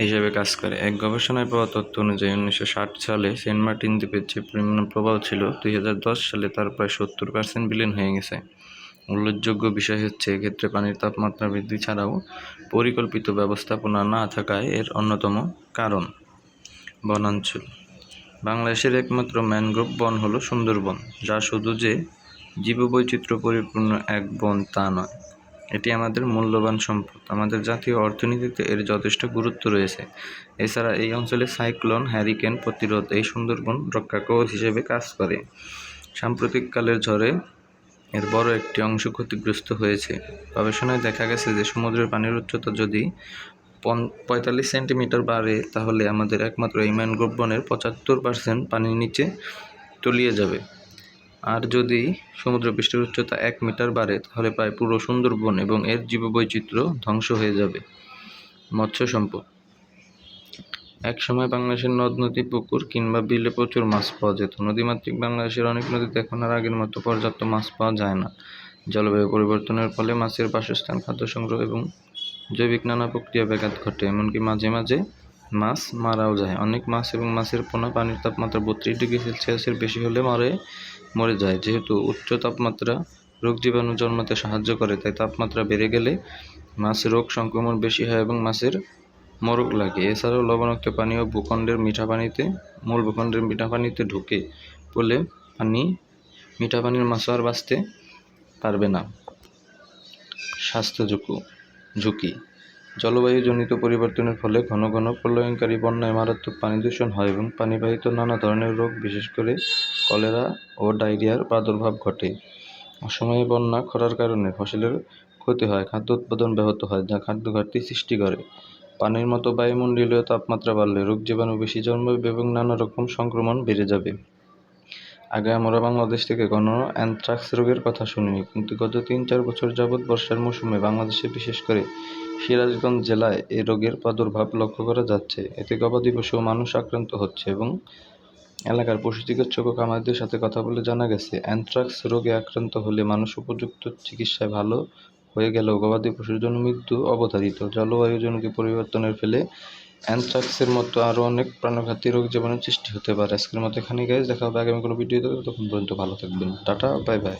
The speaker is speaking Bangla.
হিসেবে কাজ করে। এক গবেষণায় পাওয়া তথ্য অনুযায়ী উনিশশো ষাট সালে সেন্ট মার্টিন দ্বীপের যে পরিমাণ প্রবাহ ছিল, দুই হাজার দশ সালে তার প্রায় সত্তর পার্সেন্ট বিলীন হয়ে গেছে। উল্লেখযোগ্য বিষয় হচ্ছে, এক্ষেত্রে পানির তাপমাত্রা বৃদ্ধি ছাড়াও পরিকল্পিত ব্যবস্থাপনা না থাকায় এর অন্যতম কারণ। বনাঞ্চল। বাংলাদেশের একমাত্র ম্যানগ্রোভ বন হলো সুন্দরবন, যা শুধু যে জীববৈচিত্র্য পরিপূর্ণ এক বন তা নয়। এটি আমাদের মূল্যবান সম্পদ। আমাদের জাতীয় অর্থনীতিতে এর যথেষ্ট গুরুত্ব রয়েছে। এছাড়া এই অঞ্চলে সাইক্লোন, হ্যারিকেন প্রতিরোধ এই সুন্দরবন রক্ষা কবচ হিসেবে কাজ করে। সাম্প্রতিককালের ঝড়ে এর বড় একটি অংশ ক্ষতিগ্রস্ত হয়েছে। গবেষণায় দেখা গেছে যে সমুদ্রের পানির উচ্চতা যদি পঁয়তাল্লিশ সেন্টিমিটার বাড়ে, তাহলে আমাদের একমাত্র এই ম্যানগ্রোভ বনের পঁচাত্তর পার্সেন্ট পানির নিচে তলিয়ে যাবে। আর যদি সমুদ্রপৃষ্ঠের উচ্চতা এক মিটার বাড়ে, তাহলে প্রায় পুরো সুন্দরবন এবং এর জীববৈচিত্র্য ধ্বংস হয়ে যাবে। মৎস্য সম্পদ এক সময় বাংলাদেশের নদ নদী পুকুর কিংবা বিলে প্রচুর মাছ পাওয়া যেত। নদীমাতৃক বাংলাদেশের অনেক নদীতে এখন আর আগের মতো পর্যাপ্ত মাছ পাওয়া যায় না। জলবায়ু পরিবর্তনের ফলে মাছের বাসস্থান, খাদ্য সংগ্রহ এবং জৈবিক নানা প্রক্রিয়া ব্যাঘাত ঘটে, এমনকি মাঝে মাঝে মাছ মারাও যায়। অনেক মাছ এবং মাছের পোনা পানির তাপমাত্রা বত্রিশ ডিগ্রি সেলসিয়াসের বেশি হলে মরে মরে যায়। যেহেতু উচ্চ তাপমাত্রা রোগ জীবাণু জন্মাতে সাহায্য করে, তাই তাপমাত্রা বেড়ে গেলে মাছ রোগ সংক্রমণ বেশি হয় এবং মাছের মরক লাগে। এছাড়াও লবণাক্ত পানীয় ভূখণ্ডের মিঠা পানিতে, মূল ভূখণ্ডের মিঠা পানিতে ঢুকে বলে পানি, মিঠা পানির মাছ আর বাঁচতে পারবে না। স্বাস্থ্য ঝুঁকু। ঝুঁকি জলবায়ুজনিত পরিবর্তনের ফলে ঘন ঘন প্রলয়ঙ্কারী বন্যায় মারাত্মক পানি দূষণ হয় এবং পানিবাহিত নানা ধরনের রোগ, বিশেষ করে কলেরা ও ডায়রিয়ার প্রাদুর্ভাব ঘটে। অসময়ে বন্যা খরার কারণে ফসলের ক্ষতি হয়, খাদ্য উৎপাদন ব্যাহত হয়, যা খাদ্য ঘাটতি সৃষ্টি করে। পানির মতো বায়ুমণ্ডলীয় তাপমাত্রা বাড়লে রোগ জীবাণু বেশি জন্মাবে এবং নানা রকম সংক্রমণ বেড়ে যাবে। আগে আমরা বাংলাদেশ থেকে কোনো অ্যানথ্রাক্স রোগের কথা শুনিনি, কিন্তু গত তিন চার বছর যাবৎ বর্ষার মৌসুমে বাংলাদেশে বিশেষ করে সিরাজগঞ্জ জেলায় এ রোগের প্রাদুর্ভাব লক্ষ্য করা যাচ্ছে। এতে গবাদি পশু মানুষ আক্রান্ত হচ্ছে এবং এলাকার পশু চিকিৎসক ও খামারদের সাথে কথা বলে জানা গেছে, অ্যানথ্রাক্স রোগে আক্রান্ত হলে মানুষ উপযুক্ত চিকিৎসায় ভালো হয়ে গেলেও গবাদি পশুর জন্য মৃত্যু অবধারিত। জলবায়ুজনিত পরিবর্তনের ফলে অ্যানথ্রাক্সের মতো আরও অনেক প্রাণঘাতী রোগ জীবনের সৃষ্টি হতে পারে। আজকের মতো এখানে গাইজ দেখা হবে আগামী কোনো ভিডিওতে। তখন পর্যন্ত ভালো থাকবেন। Tata bye bye